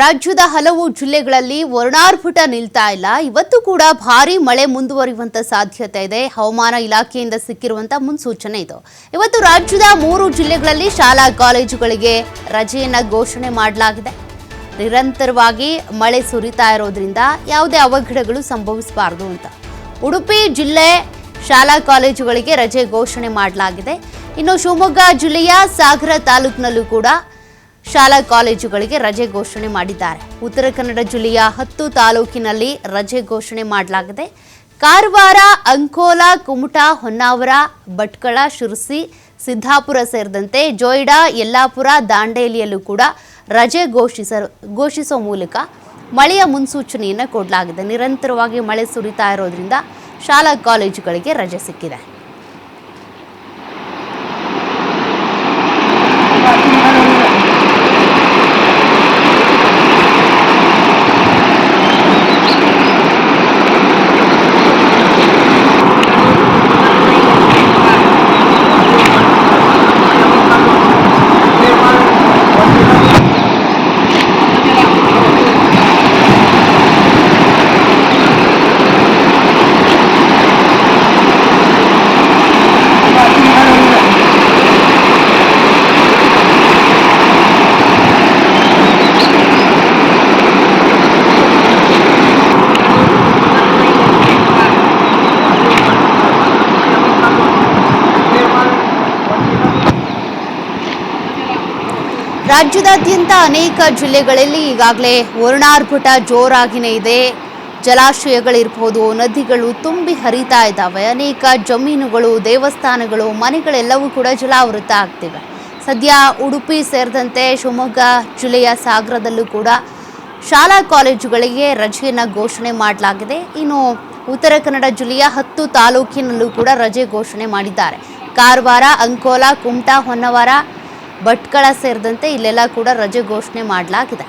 ರಾಜ್ಯದ ಹಲವು ಜಿಲ್ಲೆಗಳಲ್ಲಿ ವರ್ಣಾರ್ಭಟ ನಿಲ್ತಾ ಇಲ್ಲ. ಇವತ್ತು ಕೂಡ ಭಾರಿ ಮಳೆ ಮುಂದುವರಿಯುವಂತ ಸಾಧ್ಯತೆ ಇದೆ. ಹವಾಮಾನ ಇಲಾಖೆಯಿಂದ ಸಿಕ್ಕಿರುವಂತ ಮುನ್ಸೂಚನೆ ಇದು. ಇವತ್ತು ರಾಜ್ಯದ ಮೂರು ಜಿಲ್ಲೆಗಳಲ್ಲಿ ಶಾಲಾ ಕಾಲೇಜುಗಳಿಗೆ ರಜೆಯನ್ನ ಘೋಷಣೆ ಮಾಡಲಾಗಿದೆ. ನಿರಂತರವಾಗಿ ಮಳೆ ಸುರಿತಾ ಇರೋದ್ರಿಂದ ಯಾವುದೇ ಅವಘಡಗಳು ಸಂಭವಿಸಬಾರದು ಅಂತ. ಉಡುಪಿ ಜಿಲ್ಲೆ ಶಾಲಾ ಕಾಲೇಜುಗಳಿಗೆ ರಜೆ ಘೋಷಣೆ ಮಾಡಲಾಗಿದೆ. ಇನ್ನು ಶಿವಮೊಗ್ಗ ಜಿಲ್ಲೆಯ ಸಾಗರ ತಾಲೂಕಿನಲ್ಲೂ ಕೂಡ ಶಾಲಾ ಕಾಲೇಜುಗಳಿಗೆ ರಜೆ ಘೋಷಣೆ ಮಾಡಿದ್ದಾರೆ. ಉತ್ತರ ಕನ್ನಡ ಜಿಲ್ಲೆಯ ಹತ್ತು ತಾಲೂಕಿನಲ್ಲಿ ರಜೆ ಘೋಷಣೆ ಮಾಡಲಾಗಿದೆ. ಕಾರವಾರ, ಅಂಕೋಲಾ, ಕುಮಟಾ, ಹೊನ್ನಾವರ, ಭಟ್ಕಳ, ಶಿರಸಿ, ಸಿದ್ದಾಪುರ ಸೇರಿದಂತೆ ಜೋಯಿಡಾ, ಯಲ್ಲಾಪುರ, ದಾಂಡೇಲಿಯಲ್ಲೂ ಕೂಡ ರಜೆ ಘೋಷಿಸ, ಘೋಷಿಸುವ ಮೂಲಕ ಮಳೆಯ ಮುನ್ಸೂಚನೆಯನ್ನು ಕೊಡಲಾಗಿದೆ. ನಿರಂತರವಾಗಿ ಮಳೆ ಸುರಿತಾ ಇರೋದ್ರಿಂದ ಶಾಲಾ ಕಾಲೇಜುಗಳಿಗೆ ರಜೆ ಸಿಕ್ಕಿದೆ. ರಾಜ್ಯದಾದ್ಯಂತ ಅನೇಕ ಜಿಲ್ಲೆಗಳಲ್ಲಿ ಈಗಾಗಲೇ ವರ್ಣಾರ್ಭಟ ಜೋರಾಗಿನೇ ಇದೆ. ಜಲಾಶಯಗಳಿರ್ಬೋದು, ನದಿಗಳು ತುಂಬಿ ಹರಿತಾ ಇದ್ದಾವೆ. ಅನೇಕ ಜಮೀನುಗಳು, ದೇವಸ್ಥಾನಗಳು, ಮನೆಗಳೆಲ್ಲವೂ ಕೂಡ ಜಲಾವೃತ ಆಗ್ತಿವೆ. ಸದ್ಯ ಉಡುಪಿ ಸೇರಿದಂತೆ ಶಿವಮೊಗ್ಗ ಜಿಲ್ಲೆಯ ಸಾಗರದಲ್ಲೂ ಕೂಡ ಶಾಲಾ ಕಾಲೇಜುಗಳಿಗೆ ರಜೆಯನ್ನು ಘೋಷಣೆ ಮಾಡಲಾಗಿದೆ. ಇನ್ನು ಉತ್ತರ ಕನ್ನಡ ಜಿಲ್ಲೆಯ ಹತ್ತು ತಾಲೂಕಿನಲ್ಲೂ ಕೂಡ ರಜೆ ಘೋಷಣೆ ಮಾಡಿದ್ದಾರೆ. ಕಾರವಾರ, ಅಂಕೋಲಾ, ಕುಮಟಾ, ಹೊನ್ನವಾರ ಭಟ್ಕಳ ಸೇರಿದಂತೆ ಇಲ್ಲೆಲ್ಲ ಕೂಡ ರಜೆ ಘೋಷಣೆ ಮಾಡಲಾಗಿದೆ.